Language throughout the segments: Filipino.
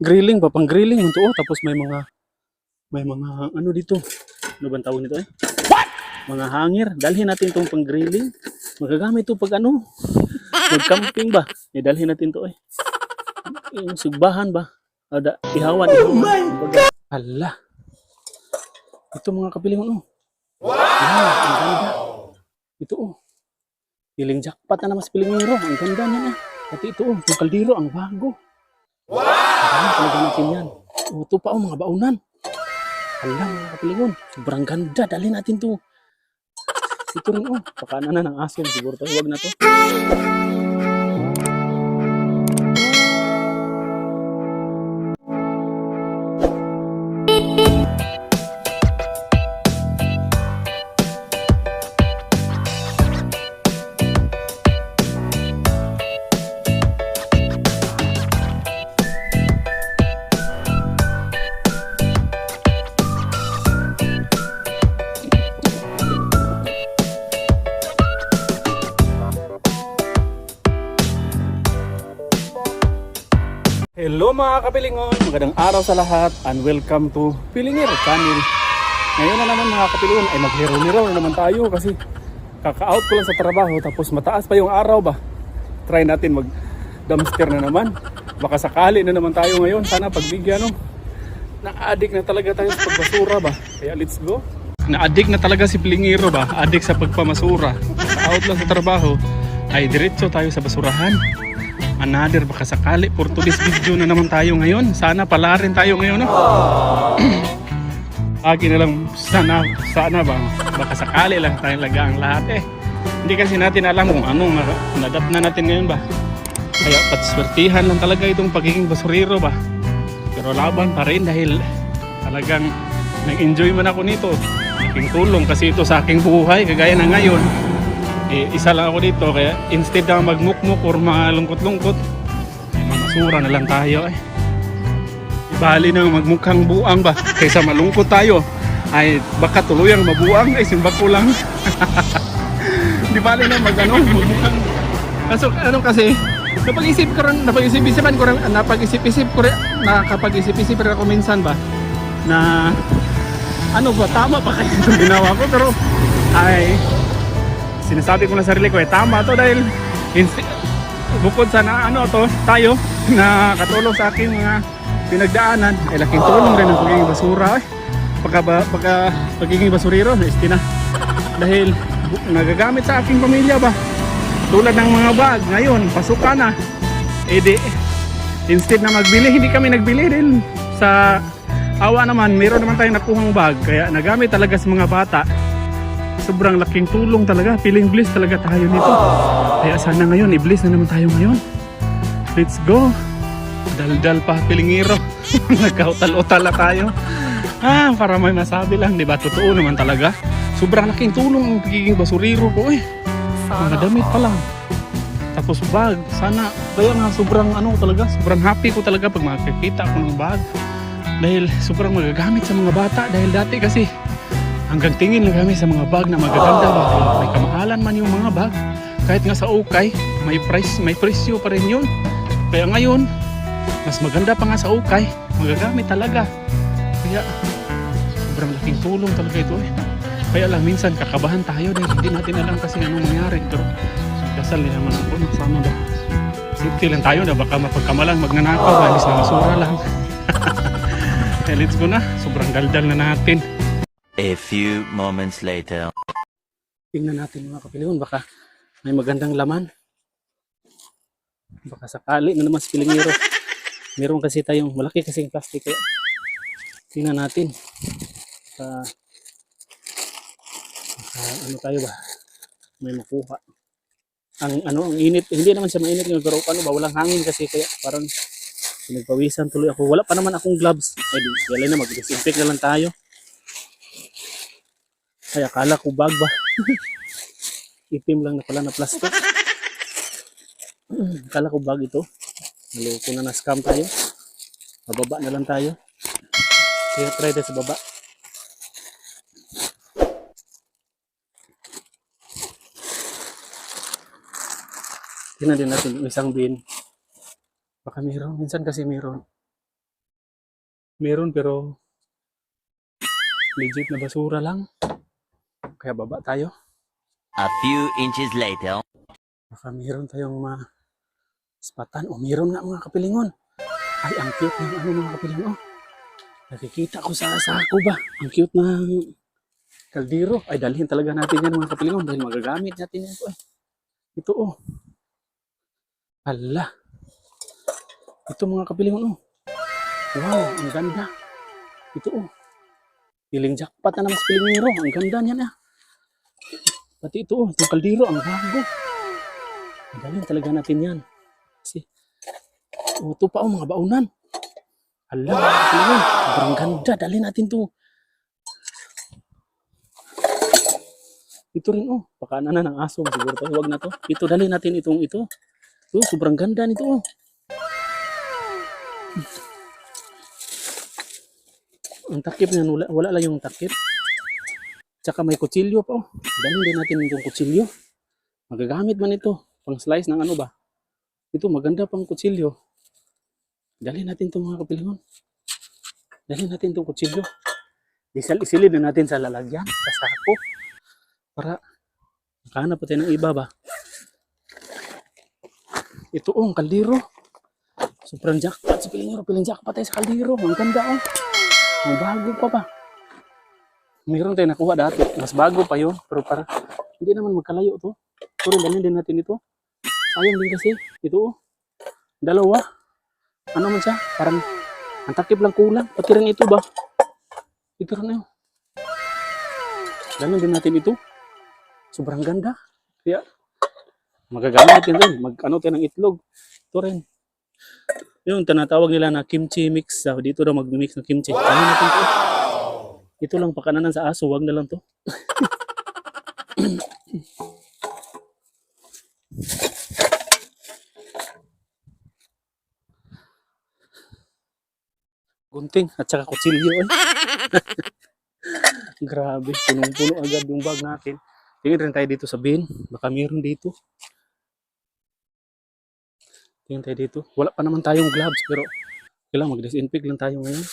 grilling ba? Pang grilling mo to. Oh. Tapos may mga, may mga, ano dito? Ano bang tawag nito eh? Mga hangir. Dalhin natin itong pang grilling. Magagamit to pag ano? Mag-camping ba? Eh, dalhin natin to eh. Yung sugbahan ba? Ada, ihawan. Oh my God! Hala. Ito mga kapilingon oh. Wow! ang ganda. Ito oh. Piling jackpot na naman sa Pilingero. Ang ganda niya na. At ito oh, yung kaldero, ang bago. Ang talaga natin yan. Oh, ito pa oh, mga baunan. Hala mga kapilingon. Sobrang ganda. Dali natin to. Ito rin oh. Pakanan na ng aso. Siguro to. Huwag na to. Mga kapilingon, magandang araw sa lahat and welcome to Pilingero Channel. Ngayon na naman mga kapilingon ay maghero-hero na naman tayo kasi kaka-out ko lang sa trabaho tapos mataas pa yung araw ba. Try natin mag dumpster na naman. Baka sakali na naman tayo ngayon. Sana pagbigyan no. Na-addict na talaga tayo sa pagbasura ba. Kaya let's go. Na-addict na talaga si Pilingero ba. Addict sa pagpamasura. Kaka-out lang sa trabaho ay diretso tayo sa basurahan another baka sakali Portuguese video na naman tayo ngayon. Sana pala rin tayo ngayon no? Agi na lang sana sana ba? Baka sakali lang tayo laga ang lahat eh. Hindi kasi natin alam kung anong nadapt na natin ngayon ba. Kaya patswertihan lang talaga itong pagiging basurero ba. Pero laban pa rin dahil talagang nag-enjoy man ako nito. Aking tulong kasi ito sa aking buhay kagaya na ngayon eh, isa lang ako dito kaya instead na magmukmuk or mga lungkot-lungkot mamasura na lang tayo eh. Bali na magmukhang buang ba? Kaysa malungkot tayo. Ay baka tuluyang mabuang ay simba ko lang. Di bali na mag ano magmukhang kaso ano kasi napag-isip ko rin napag-isip-isipan ko rin napag-isip-isip ko rin nakapag-isip-isip rin ako minsan ba na ano ba tama pa kaya itong ginawa ko? Pero ay sinasabi ko na sarili ko eh tama to dahil bukod sa na ano to tayo na katulong sa aking mga pinagdaanan ay laking tulong rin ang pagiging basura eh. pagka, pagka pagiging basurero na na. Dahil nagagamit sa aking pamilya ba? Tulad ng mga bag ngayon pasukan na. Eh di instead na magbili hindi kami nagbili din sa awa naman meron naman tayong nakuhang bag kaya nagamit talaga sa mga bata sobrang laking tulong talaga. Feeling blessed talaga tayo nito. Kaya sana ngayon, i-bless na naman tayo ngayon. Let's go. Daldal pa, pilingiro. Nagkautal-utal na tayo. Ah, para may masabi lang, di ba? Totoo naman talaga. Sobrang laking tulong ang pagiging basuriro ko eh. Mga damit pa lang. Tapos bag. Sana, kaya nga sobrang ano talaga, sobrang happy ko talaga pag makikita ako ng bag. Dahil sobrang magagamit sa mga bata. Dahil dati kasi, hanggang tingin lang kami sa mga bag na magaganda ba? May kamahalan man yung mga bag. Kahit nga sa ukay may price may presyo pa rin yun. Kaya ngayon mas maganda pa nga sa ukay. Magagamit talaga. Kaya sobrang laking tulong talaga ito eh. Kaya lang minsan kakabahan tayo dahil hindi natin alam kasi anong nangyari. Pero dasal nila naman ako. Sana ba? Safety lang tayo na baka mapagkamalang magnanakaw. Alis na masura lang. Kaya let's go na. Sobrang daldal na natin A few moments later. Tingnan natin mga kapiligon, baka may magandang laman. Baka sakali na naman sa pilingero. Meron kasi tayong malaki kasing plastic kaya tingnan natin. Baka, baka ano tayo ba? May makuha. Ang ano, ang init, hindi naman siya mainit pero ano ba, walang hangin kasi kaya parang pinagpawisan tuloy ako. Wala pa naman akong gloves. Ay, di, na, mag-disinfect na lang tayo. Ay, akala ko bag ba? Itim lang na pala na plastic. akala ko bag ito. Naloko na na-scam tayo. Bababa na lang tayo. Kaya try tayo sa baba. Tingnan din natin isang bin. Baka meron. Minsan kasi meron. Meron pero legit na basura lang. Kaya baba tayo. A few inches later. Baka meron tayong mga spatan o meron nga mga kapilingon. Ay, ang cute ng ano mga kapilingon. Nakikita ko sa sako ba? Ang cute ng kaldero. Ay, dalhin talaga natin yan mga kapilingon dahil magagamit natin yan. Eh. Ito oh. Hala. Ito mga kapilingon oh. Wow, ang ganda. Ito oh. Piling jackpot na naman sa pilingero. Ang ganda niyan ah. Pati ito itong kaldero, ang bago. Dalhin talaga natin yan. Kasi, oh, ito pa oh, mga baunan. Hala, wow! sobrang ganda. Dalhin natin to. Ito rin oh, pakaanan na ng aso. Siguro to, huwag na to. Ito, dalhin natin itong ito. Oh, sobrang ganda nito oh. Ang takip niyan, wala, wala lang yung takip. Tsaka may kutsilyo pa oh. Dalhin din natin itong kutsilyo. Magagamit man ito. Pang slice ng ano ba? Ito, maganda pang kutsilyo. Dalhin natin itong mga kapilingon. Dalhin natin itong kutsilyo. Isal isilid na natin sa lalagyan, sa sako. Para makahanap pa tayo ng iba ba? Ito oh, ang kaldero. Sobrang jackpot sa pilingero. Piling jackpot tayo sa kaldero. Ang ganda oh. Ang bago pa pa. Meron tayo nakuha dati. Mas bago pa yun. Pero para hindi naman magkalayo to. Pero dalhin din natin ito. Sayang din kasi. Ito oh. Dalawa. Ano man siya? Parang ang takip lang kulang. Pati rin ito ba? Ito rin yun. Dalhin din natin ito. Sobrang ganda. Kaya magagamit din rin. Mag ano tayo ng itlog. Ito rin. Yung tinatawag nila na kimchi mix. Ah, Dito daw mag-mix ng kimchi. Ano natin to? Ito lang pakananan sa aso. Wag na lang to. Gunting at saka kutsilyo. Eh. Grabe, punong-puno agad yung bag natin. Tingin rin tayo dito sa bin. Baka meron dito. Tingin tayo dito. Wala pa naman tayong gloves pero kailangan mag-disinfect lang tayo ngayon.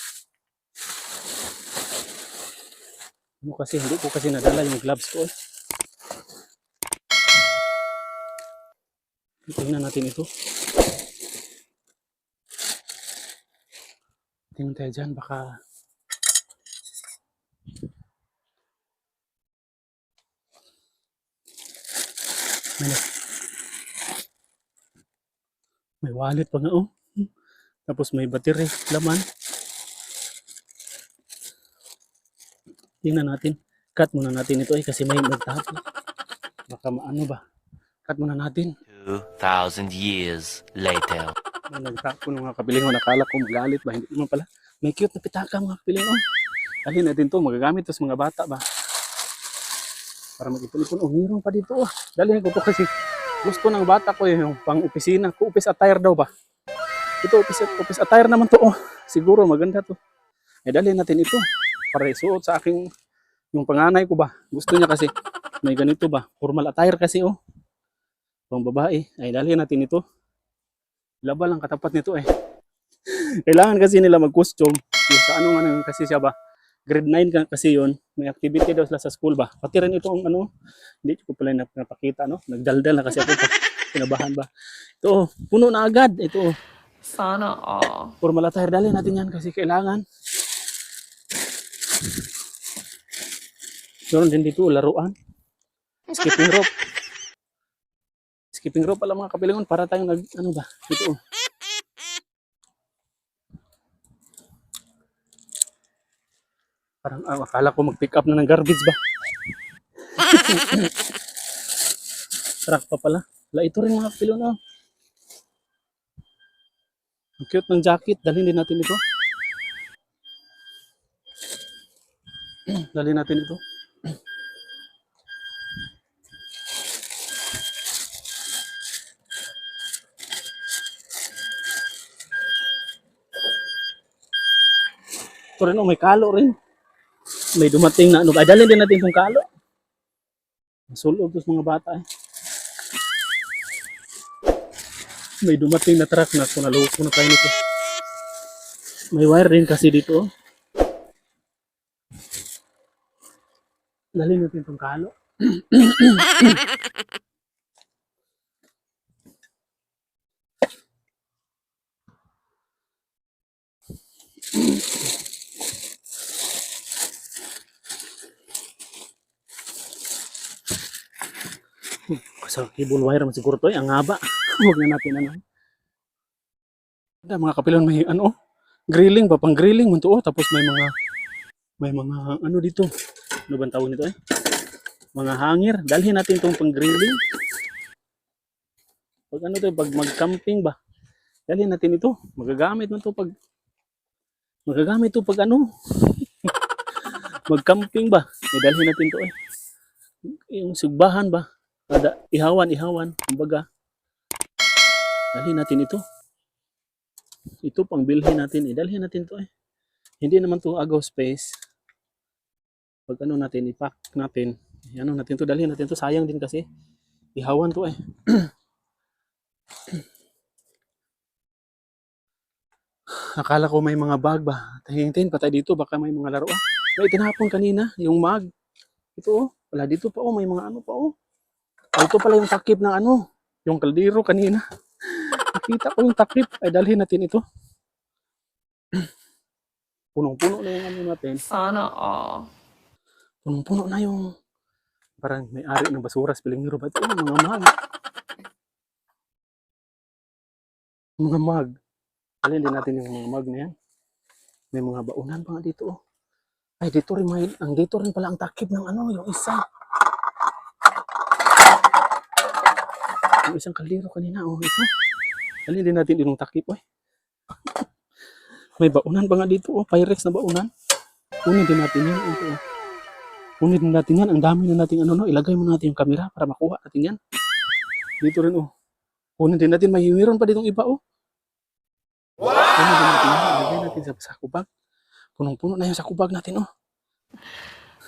Ano kasi, hindi ko kasi nadala yung gloves ko. Eh. Tingnan natin ito. Tingnan tayo dyan, baka may, na- may wallet pa nga oh. Tapos may battery, laman. Tingnan natin. Cut muna natin ito eh kasi may nagtapo. Baka maano ba? Cut muna natin. 2,000 years later. May nagtapo ng mga kabilingon. Nakala ko magalit ba? Hindi naman pala. May cute na pitaka mga kabilingon. Dali natin to. Magagamit to sa mga bata ba? Para mag-ipon-ipon. Oh, meron pa dito. Oh. Dali ko to kasi gusto ng bata ko eh, yung pang opisina. Ko office attire daw ba? Ito office, office attire naman to. Oh. Siguro maganda to. Eh dali natin ito. Para isuot sa aking yung panganay ko ba. Gusto niya kasi may ganito ba. Formal attire kasi oh. Pang babae. Ay dali natin ito. Laba lang katapat nito eh. Kailangan kasi nila mag-costume. Sa ano nga kasi siya ba? Grade 9 ka kasi yon May activity daw sila sa school ba? Pati rin ito ang ano, hindi ko pala nap- napakita no. Nagdaldal na kasi ako pa. Kinabahan ba? Ito, oh, puno na agad. Ito, oh, Sana all. formal attire. Dali natin yan kasi kailangan. Meron din dito, laruan. Skipping rope. Skipping rope pala mga kapilingon para tayong nag, ano ba? Ito, oh. Parang ah, akala ko mag-pick up na ng garbage ba? Truck pa pala. Wala, ito rin mga kapilon oh. Ang cute ng jacket. Dalhin din natin ito. Dalhin natin ito. Ito rin, oh, may kalo rin. May dumating na ano. Ay, dalhin din natin itong kalo. Sulog to sa mga bata eh. May dumating na truck na kung naloko na tayo nito. May wire din kasi dito. oh. Dali natin itong kalo. Sa cable wire man siguro to, eh, ang haba. Huwag na natin ano. Ganda, mga kapilon may ano, grilling ba pang grilling man oh. tapos may mga may mga ano dito. Ano bang tawag nito eh? Mga hangir. Dalhin natin tong pang grilling. Pag ano to, pag mag-camping ba? Dalhin natin ito. Magagamit man to pag magagamit to pag ano. mag-camping ba? Eh, dalhin natin to eh. Yung sugbahan ba? Kada ihawan, ihawan, kumbaga. Dalhin natin ito. Ito pang bilhin natin, idalhin natin to eh. Hindi naman to agaw space. Pag ano natin, ipack natin. Ano natin to, dalhin natin to. Sayang din kasi. Ihawan to eh. Akala ko may mga bag ba? Tahintin pa tayo dito, baka may mga laro. Ah, may tinapon kanina, yung mag. Ito oh, wala dito pa oh, may mga ano pa oh. Ah, ito pala yung takip ng ano, yung kaldero kanina. Nakita ko yung takip, ay dalhin natin ito. Punong-puno na yung ano natin. Sana all. Punong-puno na yung parang may ari ng basura sa Pilingiro. Ba't yun, mga mag? Mga mag. Alin din natin yung mga mag na yan. May mga baunan pa nga dito. oh. Ay, dito rin, may, ang dito rin pala ang takip ng ano, yung isa. Yung isang kaldero kanina, oh, ito. Alin din natin yung takip, oh. May baunan pa nga dito, oh. Pyrex na baunan. Kunin din natin yan. Ito, oh. Kunin din natin yan. Ang dami na natin ano no. Ilagay mo natin yung camera para makuha natin yan. Dito rin oh. Kunin din natin. May meron pa ditong iba oh. Kunin din natin yan. Ilagay natin sa sakubag. Punong-puno na yung sakubag natin oh.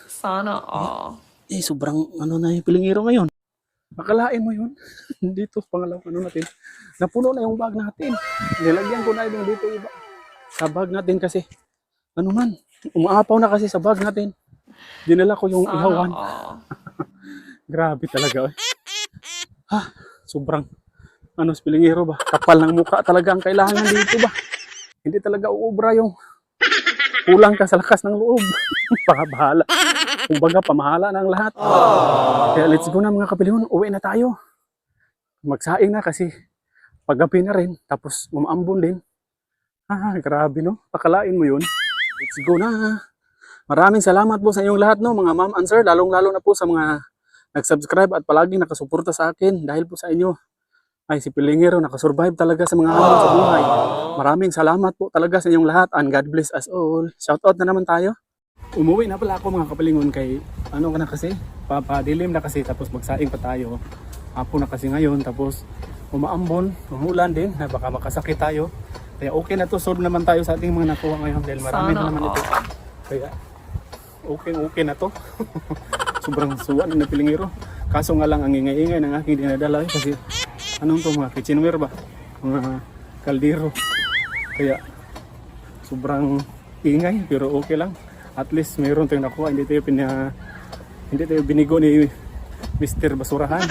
Sana all. Eh sobrang ano na yung pilingiro ngayon. Makalain mo yun. dito pangalawang ano natin. Napuno na yung bag natin. Nilagyan ko na yung dito iba. Sa bag natin kasi. Ano man. Umaapaw na kasi sa bag natin. Dinala ko yung Sana ihawan. Grabe talaga. Eh. Ha, sobrang ano spilingero ba? Kapal ng mukha talaga ang kailangan dito ba? Hindi talaga uubra yung kulang ka sa lakas ng loob. Pakabahala. Kumbaga, pamahala ng lahat. Kaya let's go na mga kapilihon. Uwi na tayo. Magsaing na kasi paggabi na rin. Tapos umaambon din. Ah, grabe no. Pakalain mo yun. Let's go na. Maraming salamat po sa inyong lahat no, mga ma'am and sir, lalong-lalo na po sa mga nag-subscribe at palaging nakasuporta sa akin dahil po sa inyo. Ay, si Pilingero nakasurvive talaga sa mga hamon sa buhay. Maraming salamat po talaga sa inyong lahat and God bless us all. Shout out na naman tayo. Umuwi na pala ako mga kapalingon kay ano ka na kasi, papadilim na kasi tapos magsaing pa tayo. Hapon na kasi ngayon tapos umaambon, umulan din na baka makasakit tayo. Kaya okay na to, solve naman tayo sa ating mga nakuha ngayon dahil marami na Sana naman ito. Kaya okay okay na to. Sobrang suwan na pilingero. Kaso nga lang ang ingay-ingay ng aking dinadala eh, kasi anong to mga kitchenware ba? Mga kaldero. Kaya sobrang ingay pero okay lang. At least mayroon tayong nakuha. Hindi tayo pina hindi tayo binigo ni Mr. Basurahan.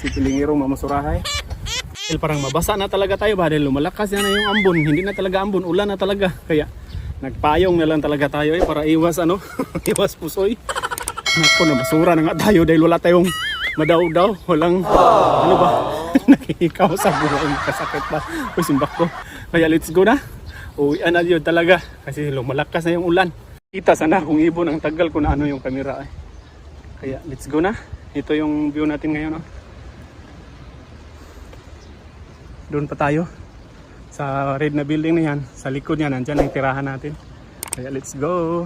Si Pilingero Mamasurahay. Dahil parang mabasa na talaga tayo ba dahil lumalakas na, yung ambon. Hindi na talaga ambon, ulan na talaga. Kaya nagpayong na lang talaga tayo eh para iwas ano, iwas pusoy. Ako na basura na nga tayo dahil wala tayong madaw-daw, walang ano ba, nakikikaw sa buong kasakit pa. Uy, simbak ko. Kaya let's go na. Uwi na talaga kasi lumalakas na yung ulan. Kita sana kung ibon ang tagal ko na ano yung kamera eh. Kaya let's go na. Ito yung view natin ngayon. Oh. Doon pa tayo sa red na building na yan. Sa likod niya, nandyan ang tirahan natin. Kaya let's go.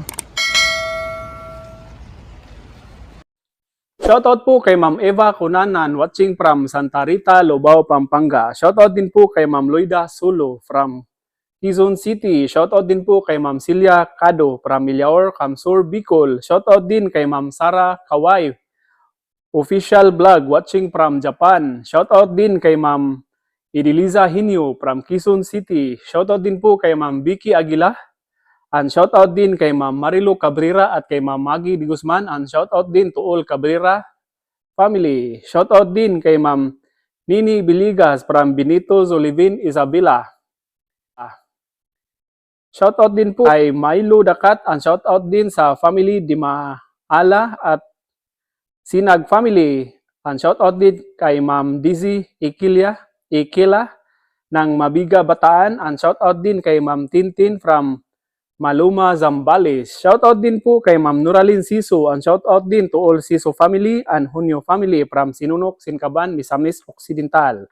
Shoutout po kay Ma'am Eva Cunanan watching from Santa Rita, Lobao, Pampanga. Shoutout din po kay Ma'am Loida Sulo from Quezon City. Shoutout din po kay Ma'am Celia Cado from Milaor, Kamsur, Bicol. Shoutout din kay Ma'am Sara Kawai official vlog watching from Japan. Shoutout din kay Ma'am Idiliza Hinyo from Quezon City. Shoutout din po kay Ma'am Vicky Aguila. And shoutout din kay Ma'am Marilo Cabrera at kay Ma'am Maggie Di Guzman. And shoutout din to all Cabrera family. Shoutout din kay Ma'am Nini Biligas from Benito Zolivin, Isabela. Shoutout din po kay Milo Dakat and shoutout din sa family Di Maala at Sinag family. And shoutout din kay Ma'am Dizzy Ikilia, Ikila ng Mabiga Bataan. And shoutout din kay Ma'am Tintin from Maluma Zambales. Shoutout din po kay Ma'am Nuralin Siso. And shoutout din to all Siso family and Hunyo family from Sinunok, Sinkaban, Misamis Occidental.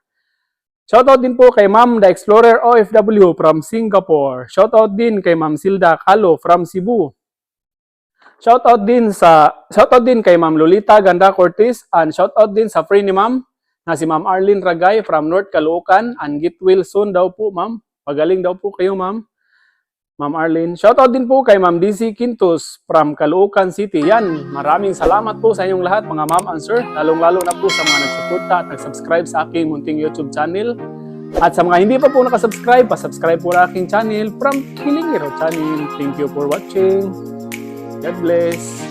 Shoutout din po kay Ma'am The Explorer OFW from Singapore. Shoutout din kay Ma'am Silda Calo from Cebu. Shoutout din sa shoutout din kay Ma'am Lolita Ganda Cortez and shoutout din sa friend ni Ma'am na si Ma'am Arlene Ragay from North Caloocan and get well soon daw po Ma'am. Pagaling daw po kayo Ma'am. Ma'am Arlene. Shoutout din po kay Ma'am DC Quintos from Caloocan City. Yan, maraming salamat po sa inyong lahat mga ma'am and sir. Lalong-lalo na po sa mga nagsuporta at nag-subscribe sa aking munting YouTube channel. At sa mga hindi pa po nakasubscribe, pa-subscribe po na aking channel from Kilingiro Channel. Thank you for watching. God bless.